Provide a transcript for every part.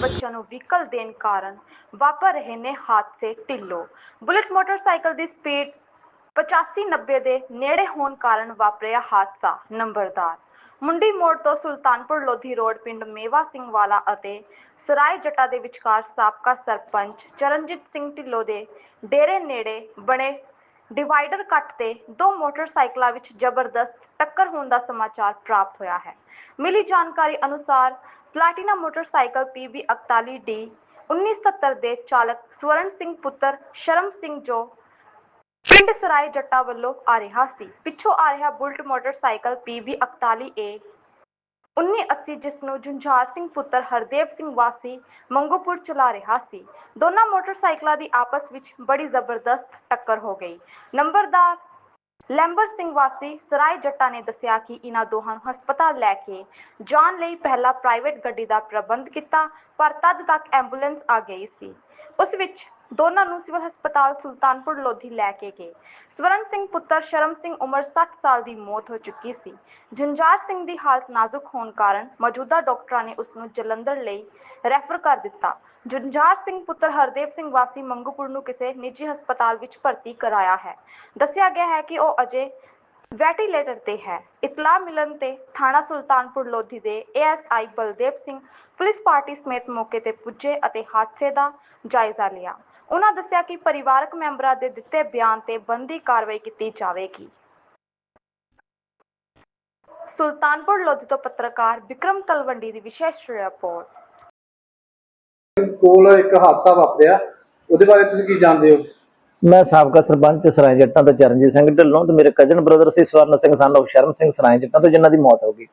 ਬੱਚਿਆਂ ਨੂੰ ਵਹੀਕਲ ਦੇਣ ਕਾਰਨ ਵਾਪਰ ਰਹੇ ਨੇ ਹਾਦਸੇ ਢਿੱਲੋ। ਬੁਲਟ ਮੋਟਰਸਾਈਕਲ ਦੀ ਸਪੀਡ 85 90 ਦੇ ਨੇੜੇ ਹੋਣ ਕਾਰਨ ਵਾਪਰਿਆ ਹਾਦਸਾ, ਨੰਬਰਦਾਰ। ਮੁੰਡੀ ਮੋੜ ਤੋਂ ਸੁਲਤਾਨਪੁਰ ਲੋਧੀ ਰੋਡ, ਪਿੰਡ ਮੇਵਾ ਸਿੰਘ ਵਾਲਾ ਅਤੇ ਸਰਾਏ ਜੱਟਾ ਦੇ ਵਿਚਕਾਰ ਸਾਬਕਾ ਸਰਪੰਚ ਚਰਨਜੀਤ ਸਿੰਘ ਢਿੱਲੋਂ ਦੇ ਡੇਰੇ ਨੇੜੇ ਬਣੇ ਡਿਵਾਈਡਰ ਕੱਟ ਤੇ ਦੋ ਮੋਟਰਸਾਈਕਲਾਂ ਵਿੱਚ ਜ਼ਬਰਦਸਤ ਟੱਕਰ ਹੋਣ ਦਾ ਸਮਾਚਾਰ ਪ੍ਰਾਪਤ ਹੋਇਆ ਹੈ। ਮਿਲੀ ਜਾਣਕਾਰੀ ਅਨੁਸਾਰ ਪਲਾਟੀਨਾ ਮੋਟਰਸਾਈਕਲ PB 41D 1970 ਦੇ ਚਾਲਕ ਸਵਰਨ ਸਿੰਘ ਪੁੱਤਰ ਸ਼ਰਮ ਸਿੰਘ ਜੋ ਪਿੰਡ ਸਰਾਏ ਜੱਟਾ ਵੱਲੋਂ ਆ ਰਿਹਾ ਸੀ। ਪਿੱਛੋਂ ਆ ਰਿਹਾ ਬੁਲਟ ਮੋਟਰਸਾਈਕਲ PB 41A 1980 ਜਿਸ ਨੂੰ ਜੁੰਝਾਰ ਸਿੰਘ ਪੁੱਤਰ ਹਰਦੇਵ ਸਿੰਘ ਵਾਸੀ ਮੰਗੋਪੁਰ ਚਲਾ ਰਿਹਾ ਸੀ। ਦੋਨਾਂ ਮੋਟਰਸਾਈਕਲਾਂ ਦੀ ਆਪਸ ਵਿੱਚ ਬੜੀ ਜ਼ਬਰਦਸਤ ਟੱਕਰ ਹੋ ਗਈ। ਨੰਬਰਦਾਰ ਲੈਂਬਰ ਸਿੰਘ ਵਾਸੀ ਸਰਾਏ ਜੱਟਾ ਨੇ ਦੱਸਿਆ ਕਿ ਇਹਨਾਂ ਦੋਹਾਂ ਨੂੰ ਹਸਪਤਾਲ ਲੈ ਕੇ ਜਾਣ ਲਈ ਪਹਿਲਾਂ ਪ੍ਰਾਈਵੇਟ ਗੱਡੀ ਦਾ ਪ੍ਰਬੰਧ ਕੀਤਾ, ਪਰ ਤਦ ਤੱਕ ਐਂਬੂਲੈਂਸ ਆ ਗਈ ਸੀ। ਉਸ ਵਿੱਚ ਦੋਨਾਂ ਨੂੰ ਸਿਵਲ ਹਸਪਤਾਲ ਸੁਲਤਾਨਪੁਰ ਲੋਧੀ ਲੈ ਕੇ ਗਏ। ਸਵਰਨ ਸਿੰਘ ਪੁੱਤਰ ਸ਼ਰਮ ਸਿੰਘ ਉਮਰ 60 ਸਾਲ ਦੀ ਮੌਤ ਹੋ ਚੁੱਕੀ ਸੀ। ਜੰਜਾਰ ਸਿੰਘ ਦੀ ਹਾਲਤ ਨਾਜ਼ੁਕ ਹੋਣ ਕਾਰਨ ਮੌਜੂਦਾ ਡਾਕਟਰਾਂ ਨੇ ਉਸ ਨੂੰ ਜਲੰਧਰ ਲਈ ਰੈਫਰ ਕਰ ਦਿੱਤਾ। ਜੰਜਾਰ ਸਿੰਘ ਪੁੱਤਰ ਹਰਦੇਵ ਸਿੰਘ ਵਾਸੀ ਮੰਗੂਪੁਰ ਨੂੰ ਕਿਸੇ ਨਿੱਜੀ ਹਸਪਤਾਲ ਵਿੱਚ ਭਰਤੀ ਕਰਾਇਆ ਹੈ। ਦੱਸਿਆ ਗਿਆ ਹੈ ਕਿ ਉਹ ਅਜੇ ਵੈਟੀਲੇਟਰ ਤੇ ਹੈ। ਇਤਲਾਹ ਮਿਲਣ ਤੇ ਥਾਣਾ ਸੁਲਤਾਨਪੁਰ ਲੋਧੀ ਦੇ ASI Baldev Singh police party ਸਮੇਤ ਮੌਕੇ ਤੇ ਪੁੱਜੇ ਅਤੇ ਹਾਦਸੇ ਦਾ ਜਾਇਜ਼ਾ ਲਿਆ। ਉਹਨਾਂ ਦੱਸਿਆ ਕਿ ਪਰਿਵਾਰਕ ਮੈਂਬਰਾਂ ਦੇ ਦਿੱਤੇ ਬਿਆਨ ਤੇ ਬੰਦੀ ਕਾਰਵਾਈ ਕੀਤੀ ਜਾਵੇਗੀ। ਸੁਲਤਾਨਪੁਰ ਲੋਧੀ ਤੋਂ ਪੱਤਰਕਾਰ ਵਿਕਰਮ ਤਲਵੰਡੀ ਦੀ ਵਿਸ਼ੇਸ਼ ਰਿਪੋਰਟ। ਕੋਲ ਇੱਕ ਹਾਦਸਾ ਵਾਪਰਿਆ। ਉਹਦੇ ਬਾਰੇ ਤੁਸੀਂ ਕੀ ਜਾਣਦੇ ਹੋ? ਮੈਂ ਸਾਬਕਾ ਸਰਪੰਚ ਸਰਾਏ ਜੱਟਾਂ ਤੋਂ ਚਰਨਜੀਤ ਸਿੰਘ ਢਿੱਲੋਂ ਤੇ ਮੇਰੇ ਕਜ਼ਨ ਬ੍ਰਦਰ ਸੀ ਸਵਰਨ ਸਿੰਘ ਸਨ of ਸ਼ਰਮ ਸਿੰਘ ਸਰਾਏ ਜੱਟਾਂ ਤੋਂ ਜਿਨ੍ਹਾਂ ਦੀ ਮੌਤ ਹੋ ਗਈ।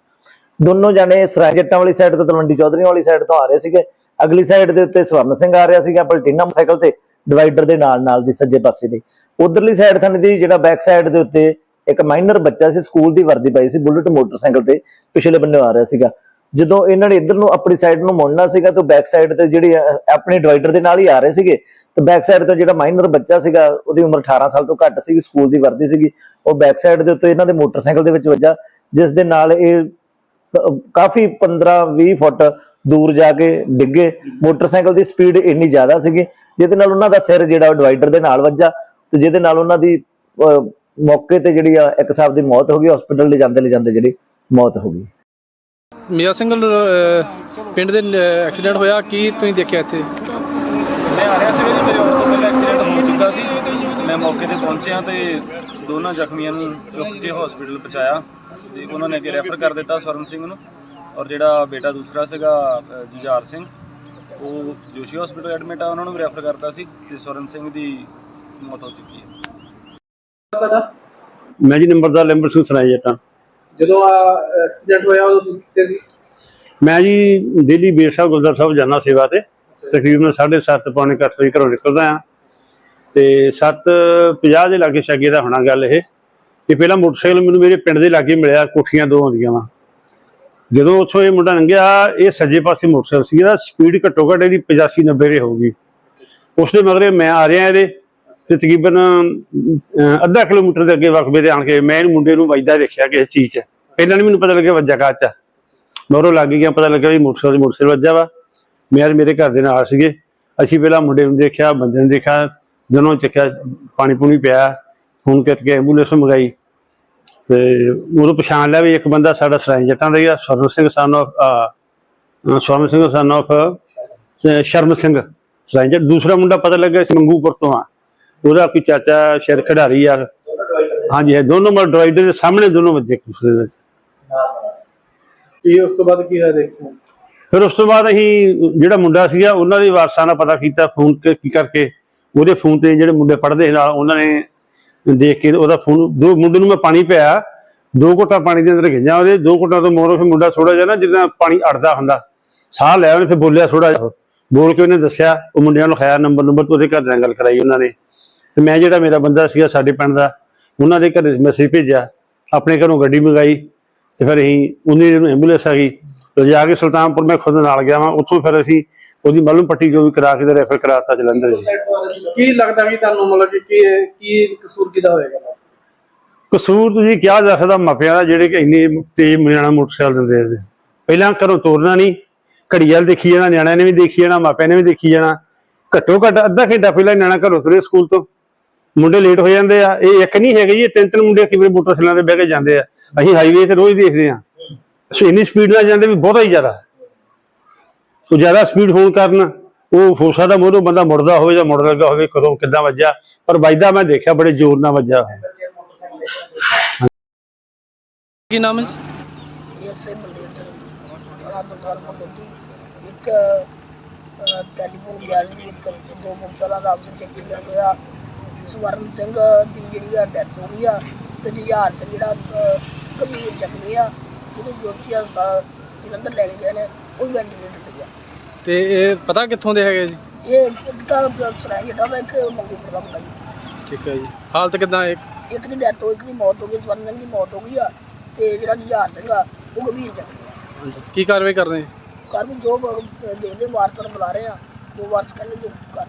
ਦੋਨੋਂ ਜਾਣੇ ਸਰਾਏ ਜੱਟਾਂ ਵਾਲੀ ਸਾਈਡ ਤੋਂ ਤਲਵੰਡੀ ਚੌਧਰੀ ਵਾਲੀ ਸਾਈਡ ਤੋਂ ਆ ਰਹੇ ਸੀਗੇ। ਅਗਲੀ ਸਾਈਡ ਦੇ ਉੱਤੇ ਸਵਰਨ ਸਿੰਘ ਆ ਰਿਹਾ ਸੀਗਾ ਪਲਟੀਨਾ ਸਾਈਕਲ ਤੇ ਡਿਵਾਈਡਰ ਦੇ ਨਾਲ ਨਾਲ ਦੀ ਸੱਜੇ ਪਾਸੇ ਦੀ। ਉਧਰਲੀ ਸਾਈਡ ਥਾਂ ਦੀ ਜਿਹੜਾ ਬੈਕ ਸਾਈਡ ਦੇ ਉੱਤੇ ਇੱਕ ਮਾਈਨਰ ਬੱਚਾ ਸੀ, ਸਕੂਲ ਦੀ ਵਰਦੀ ਪਾਈ ਸੀ ਬੁਲਟ ਮੋਟਰਸਾਈਕਲ ਤੇ ਪਿਛਲੇ ਬੰਨੇ ਆ ਰਿਹਾ ਸੀਗਾ। ਜਦੋਂ ਇਹਨਾਂ ਨੇ ਇੱਧਰ ਨੂੰ ਆਪਣੀ ਸਾਈਡ ਨੂੰ ਮੁੜਨਾ ਸੀਗਾ, ਤਾਂ ਬੈਕ ਸਾਈਡ ਤੇ ਜਿਹੜੀ ਆਪਣੇ ਡਿਵਾਈਡਰ ਦੇ ਨਾਲ ਹੀ ਆ ਰਹੇ ਸੀਗੇ। ਤੇ ਬੈਕ ਸਾਈਡ ਤੋਂ ਜਿਹੜਾ ਮਾਈਨਰ ਬੱਚਾ ਸੀਗਾ, ਉਹਦੀ ਉਮਰ 18 ਸਾਲ ਤੋਂ ਘੱਟ ਸੀਗੀ, ਸਕੂਲ ਦੀ ਵਰਦੀ ਸੀਗੀ। ਉਹ ਬੈਕ ਸਾਈਡ ਦੇ ਉੱਤੇ ਇਹਨਾਂ ਦੇ ਮੋਟਰਸਾਈਕਲ ਦੇ ਵਿੱਚ ਵੱਜਾ, ਜਿਸ ਦੇ ਨਾਲ ਇਹ ਕਾਫੀ 15-20 ਫੁੱਟ ਦੂਰ ਜਾ ਕੇ ਡਿੱਗੇ। ਮੋਟਰਸਾਈਕਲ ਦੀ ਸਪੀਡ ਇੰਨੀ ਜ਼ਿਆਦਾ ਸੀਗੀ। ਜਿਹਦੇ ਨਾਲ ਉਹਨਾਂ ਦਾ ਸਿਰ ਜਿਹੜਾ ਡਿਵਾਈਡਰ ਦੇ ਨਾਲ ਵੱਜਾ ਤੇ ਜਿਹਦੇ ਨਾਲ ਉਹਨਾਂ ਦੀ ਮੌਕੇ ਤੇ ਜਿਹੜੀ ਆ ਇੱਕ ਸਾਹਿਬ ਦੀ ਮੌਤ ਹੋ ਗਈ ਹਸਪੀਟਲ ਲੈ ਜਾਂਦੇ ਲੈ ਜਾਂਦੇ ਜਿਹੜੀ ਮੌਤ ਹੋ ਗਈ। ਮੀਆਂ ਸਿੰਘ ਪਿੰਡ ਦੇ ਐਕਸੀਡੈਂਟ ਹੋਇਆ ਕੀ ਤੁਸੀਂ ਦੇਖਿਆ ਇੱਥੇ? ਮੈਂ ਆ ਰਿਹਾ ਸੀ ਜੀ ਮੇਰੇ ਪਹਿਲਾਂ ਐਕਸੀਡੈਂਟ ਹੋ ਚੁੱਕਾ ਸੀ। ਮੈਂ ਮੌਕੇ ਤੇ ਪਹੁੰਚਿਆ ਤੇ ਦੋਨਾਂ ਜ਼ਖਮੀਆਂ ਨੂੰ ਚੁੱਕ ਕੇ ਹਸਪੀਟਲ ਪਹੁੰਚਾਇਆ ਤੇ ਉਹਨਾਂ ਨੇ ਅੱਗੇ ਰੈਫਰ ਕਰ ਦਿੱਤਾ ਸਵਰਨ ਸਿੰਘ ਨੂੰ ਔਰ ਜਿਹੜਾ ਬੇਟਾ ਦੂਸਰਾ ਸੀਗਾ ਜੁਝਾਰ ਸਿੰਘ। ਉਹ ਜੋਸ਼ੀ ਹਸਪੀਟਲ ਐਡਮਿਟ ਆ ਉਹਨਾਂ ਨੂੰ ਵੀ ਰੈਫਰ ਕਰਤਾ ਸੀ ਤੇ ਸਵਰਨ ਸਿੰਘ ਦੀ ਮੌਤ ਹੋ ਚੁੱਕੀ ਹੈ। ਮੈਂ ਜੀ ਨੰਬਰਦਾਰ ਲੈਂਬਰ ਸਿੰਘ ਸਰਾਏ ਜੱਟਾਂ ਜਦੋਂ ਆ ਐਕਸੀਡੈਂਟ ਹੋਇਆ ਉਦੋਂ ਤੁਸੀਂ ਕਿੱਥੇ ਸੀ? ਮੈਂ ਜੀ ਦਿੱਲੀ ਬੀਰ ਸਾਹਿਬ ਗੁਰਦੁਆਰਾ ਸਾਹਿਬ ਜਾਣਾ ਸੇਵਾ ਤੇ। ਤਕਰੀਬਨ 7:30 ਪੌਣੇ ਕੁ ਅੱਠ ਵਜੇ ਘਰੋਂ ਨਿਕਲਦਾ ਆ ਤੇ 7:50 ਦੇ ਲਾਗੇ ਛਾਗੇ ਦਾ ਹੋਣਾ ਗੱਲ ਇਹ ਕਿ ਪਹਿਲਾਂ ਮੋਟਰਸਾਈਕਲ ਮੈਨੂੰ ਮੇਰੇ ਪਿੰਡ ਦੇ ਲਾਗੇ ਮਿਲਿਆ ਕੋਠੀਆਂ ਦੋ ਹੁੰਦੀਆਂ ਵਾ। ਜਦੋਂ ਉੱਥੋਂ ਇਹ ਮੁੰਡਾ ਲੰਘਿਆ, ਇਹ ਸੱਜੇ ਪਾਸੇ ਮੋਟਰਸਾਈਕਲ ਸੀ, ਇਹਦਾ ਸਪੀਡ ਘੱਟੋ ਘੱਟ ਇਹਦੀ 85 90 ਦੇ ਹੋਊਗੀ। ਉਸ ਦੇ ਮਗਰੇ ਮੈਂ ਆ ਰਿਹਾ ਇਹਦੇ, ਤੇ ਤਕਰੀਬਨ ਅੱਧਾ ਕਿਲੋਮੀਟਰ ਦੇ ਅੱਗੇ ਵਕਫੇ ਤੇ ਆਣ ਕੇ ਮੈਂ ਇਹਨੂੰ ਮੁੰਡੇ ਨੂੰ ਵੱਜਦਾ ਦੇਖਿਆ ਕਿਸੇ ਚੀਜ਼ 'ਚ। ਪਹਿਲਾਂ ਨਹੀਂ ਮੈਨੂੰ ਪਤਾ ਲੱਗਿਆ ਵੱਜਾ ਕਾਚਾ ਮਗਰੋਂ ਲੱਗ ਗਿਆ, ਪਤਾ ਲੱਗਿਆ ਵੀ ਮੋਟਰਸਾਈਕਲ ਮੋਟਰਸਾਈਕਲ ਵੱਜਾ ਵਾ। ਮੈਂ ਮੇਰੇ ਘਰ ਦੇ ਨਾਲ ਸੀਗੇ। ਅਸੀਂ ਪਹਿਲਾਂ ਮੁੰਡੇ ਨੂੰ ਦੇਖਿਆ, ਬੰਦੇ ਨੂੰ ਦੇਖਿਆ, ਦੋਨੋਂ ਚੱਕਿਆ, ਪਾਣੀ ਪੂਣੀ ਪਿਆ ਹੁਣ ਕਰਕੇ ਐਂਬੂਲੈਂਸ ਮੰਗਾਈ। ਤੇ ਉਦੋਂ ਪਛਾਣ ਲਿਆ ਵੀ ਇੱਕ ਬੰਦਾ ਸਾਡਾ ਜੱਟਾਂ ਦਾ ਹੀ ਆ Swaran Singh son of Swaran Singh son of Sharam Singh ਜੱਟ। ਦੂਸਰਾ ਮੁੰਡਾ ਪਤਾ ਲੱਗਾ ਸੀ ਮੰਗੂਪੁਰ ਤੋਂ ਆ। ਉਹਦਾ ਕੋਈ ਚਾਚਾ ਸ਼ੇਰ ਖਿਡਾਰੀ ਆ। ਹਾਂਜੀ ਇਹ ਦੋਨੋਂ ਮਰ ਡਰਾਈਵਰ ਦੇ ਸਾਹਮਣੇ ਦੋਨੋਂ ਵੱਜੇ ਇੱਕ ਦੂਸਰੇ ਦੇ ਵਿੱਚ। ਕੀ ਉਸ ਤੋਂ ਬਾਅਦ ਕੀ ਹੋਇਆ ਦੇਖੋ? ਫਿਰ ਉਸ ਤੋਂ ਬਾਅਦ ਅਸੀਂ ਜਿਹੜਾ ਮੁੰਡਾ ਸੀਗਾ ਉਹਨਾਂ ਦੇ ਵਾਰਸਾਂ ਦਾ ਪਤਾ ਕੀਤਾ ਫੋਨ ਤੇ ਕੀ ਕਰਕੇ। ਉਹਦੇ ਫੋਨ ਤੇ ਜਿਹੜੇ ਮੁੰਡੇ ਪੜ੍ਹਦੇ ਨਾਲ ਉਹਨਾਂ ਨੇ ਦੇਖ ਕੇ ਉਹਦਾ ਫੋਨ, ਦੋ ਮੁੰਡੇ ਨੂੰ ਮੈਂ ਪਾਣੀ ਪਿਆ ਦੋ ਘੁੱਟਾਂ ਪਾਣੀ ਦੇ ਅੰਦਰ ਗਈਆਂ ਉਹਦੇ, ਦੋ ਘੁੱਟਾਂ ਤੋਂ ਮਗਰੋਂ ਫਿਰ ਮੁੰਡਾ ਥੋੜਾ ਜਿਹਾ ਨਾ ਜਿੱਦਾਂ ਪਾਣੀ ਅੜਦਾ ਹੁੰਦਾ, ਸਾਹ ਲਿਆ ਉਹਨੇ ਫਿਰ ਬੋਲਿਆ ਥੋੜਾ ਜਿਹਾ, ਬੋਲ ਕੇ ਉਹਨੇ ਦੱਸਿਆ, ਉਹ ਮੁੰਡਿਆਂ ਨੂੰ ਖਾਇਆ ਨੰਬਰ ਨੰਬਰ ਤੋਂ ਉਹਦੇ ਘਰ ਨਾਲ ਗੱਲ ਕਰਾਈ ਉਹਨਾਂ ਨੇ। ਤੇ ਮੈਂ ਜਿਹੜਾ ਮੇਰਾ ਬੰਦਾ ਸੀਗਾ ਸਾਡੇ ਪਿੰਡ ਦਾ, ਉਹਨਾਂ ਦੇ ਘਰ ਮੈਸੇਜ ਭੇਜਿਆ, ਆਪਣੇ ਘਰੋਂ ਗੱਡੀ ਮੰਗਾਈ, ਤੇ ਫਿਰ ਅਸੀਂ ਉਹਨੇ ਨੂੰ ਐਂਬੂਲੈਂਸ ਆ ਗਈ ਲਿਜਾ ਕੇ ਸੁਲਤਾਨਪੁਰ ਮੈਂ ਖੁਦ ਨਾਲ ਗਿਆ ਵਾਂ ਉੱਥੋਂ ਫਿਰ ਅਸੀਂ ਉਹਦੀ ਮਲਮ ਪੱਟੀ ਜੋ ਵੀ ਕਰਾ ਕੇ ਤੇ ਰੈਫਰ ਕਰਾਤਾ ਜਲੰਧਰ ਜੀ। ਕੀ ਲੱਗਦਾ ਕਿ ਤੁਹਾਨੂੰ ਮਤਲਬ ਕਿ ਕੀ ਕੀ ਕਸੂਰ ਕਿਦਾ ਹੋਏਗਾ? ਕਸੂਰ ਤੁਸੀਂ ਕਿਹਾ ਜਾ ਸਕਦਾ ਮਾਪਿਆਂ ਦਾ ਜਿਹੜੇ ਕਿ ਇੰਨੇ ਤੇਜ਼ ਮਰਿਆਣਾ ਮੋਟਰਸਾਈਕਲ ਦਿੰਦੇ ਆ ਪਹਿਲਾਂ ਘਰੋਂ ਤੋਰਨਾ ਨਹੀਂ ਘੜੀ ਵੱਲ ਦੇਖੀ ਜਾਣਾ ਨਿਆਣਿਆਂ ਨੇ ਵੀ ਦੇਖੀ ਜਾਣਾ ਮਾਪਿਆਂ ਨੇ ਵੀ ਦੇਖੀ ਜਾਣਾ। ਘੱਟੋ ਘੱਟ ਅੱਧਾ ਘੰਟਾ ਪਹਿਲਾਂ ਨਿਆਣਾ ਘਰੋਂ ਤੁਰੇ ਸਕੂਲ ਤੋਂ। ਮੁੰਡੇ ਲੇਟ ਹੋ ਜਾਂਦੇ ਆ ਇਹ ਇੱਕ ਨਹੀਂ ਹੈਗੇ ਜੀ ਇਹ ਤਿੰਨ ਤਿੰਨ ਮੁੰਡੇ ਕਿਵੇਂ ਮੋਟਰਸਾਈਕਲਾਂ ਤੇ ਬਹਿ ਕੇ ਜਾਂਦੇ ਆ। ਅਸੀਂ ਹਾਈਵੇ ਤੇ ਰੋਜ਼ ਦੇਖਦੇ ਆ। ਸੋ ਇੰਨੀ ਸਪੀਡ ਨਾਲ ਜਾਂਦੇ ਵੀ ਬਹੁਤਾ ਹੀ ਜ਼ਿਆਦਾ। ਸੋ ਜ਼ਿਆਦਾ ਸਪੀਡ ਹੋਣ ਕਾਰਨ ਉਹ ਹੋ ਸਕਦਾ ਮੋਰੋਂ ਬੰਦਾ ਮੁੜਦਾ ਹੋਵੇ ਜਾਂ ਮੁੜ ਲੱਗਾ ਹੋਵੇ ਕਦੋਂ ਕਿੱਦਾਂ ਵੱਜਾ ਪਰ ਵੱਜਦਾ ਮੈਂ ਦੇਖਿਆ ਬੜੇ ਜ਼ੋਰ ਨਾਲ ਵੱਜਾ ਕੀ ਨਾਮ ਹੈ ਜੀ? ਇੱਕ ਟੈਲੀਫੋਨ ਗਿਆ ਸੀ ਇੱਕ ਦੋ ਮੁਕਤਲਾ ਦਾ ਆਪਸ ਵਿੱਚ ਕਿਲਰ ਹੋਇਆ। ਸਵਰਨ ਸਿੰਘ ਦੀ ਜਿਹੜੀ ਆ ਡੈਥ ਹੋ ਗਈ ਆ ਤੇ ਜੁਝਾਰ ਸਿੰਘ ਜਿਹੜਾ ਅਹ, ਗੰਭੀਰ ਜ਼ਖਮੀ ਆ। ਜਿਹਨੂੰ ਜੋਤੀ ਹਸਪਤਾਲ ਜਲੰਧਰ ਲੈ ਕੇ ਗਏ ਨੇ ਉਹ ਵੈਂਟੀਲੇਟਰ ਤੇ ਆ। ਤੇ ਇਹ ਪਤਾ ਕਿੱਥੋਂ ਦੇ ਹੈਗੇ ਜੀ? ਇਹ ਇੱਕ ਤਾਂ ਸਰਾਇ ਜਿਹੜਾ ਵਾ ਇੱਕ ਦਾ ਮੁੰਡਾ ਜੀ। ਠੀਕ ਹੈ ਜੀ। ਹਾਲਤ ਕਿਦਾਂ ਇੱਕ ਇੱਕ ਦੀ ਡੈਥ ਹੋ ਇੱਕ ਦੀ ਮੌਤ ਹੋ ਗਈ ਸਵਰਨ ਦੀ ਮੌਤ ਹੋ ਗਈ ਆ ਤੇ ਜਿਹੜਾ ਜੁਝਾਰ ਸਿੰਘ ਆ ਉਹ ਗੰਭੀਰ ਜ਼ਖਮੀ ਆ। ਕੀ ਕਾਰਵਾਈ ਕਰ ਰਹੇ? ਕਰ ਵੀ ਜੋ ਦੇਖਦੇ ਵਾਰਸ ਨੂੰ ਬੁਲਾ ਰਹੇ ਆ ਜੋ ਵਾਰਸ ਕਹਿੰਦੇ ਜੋ ਕਰ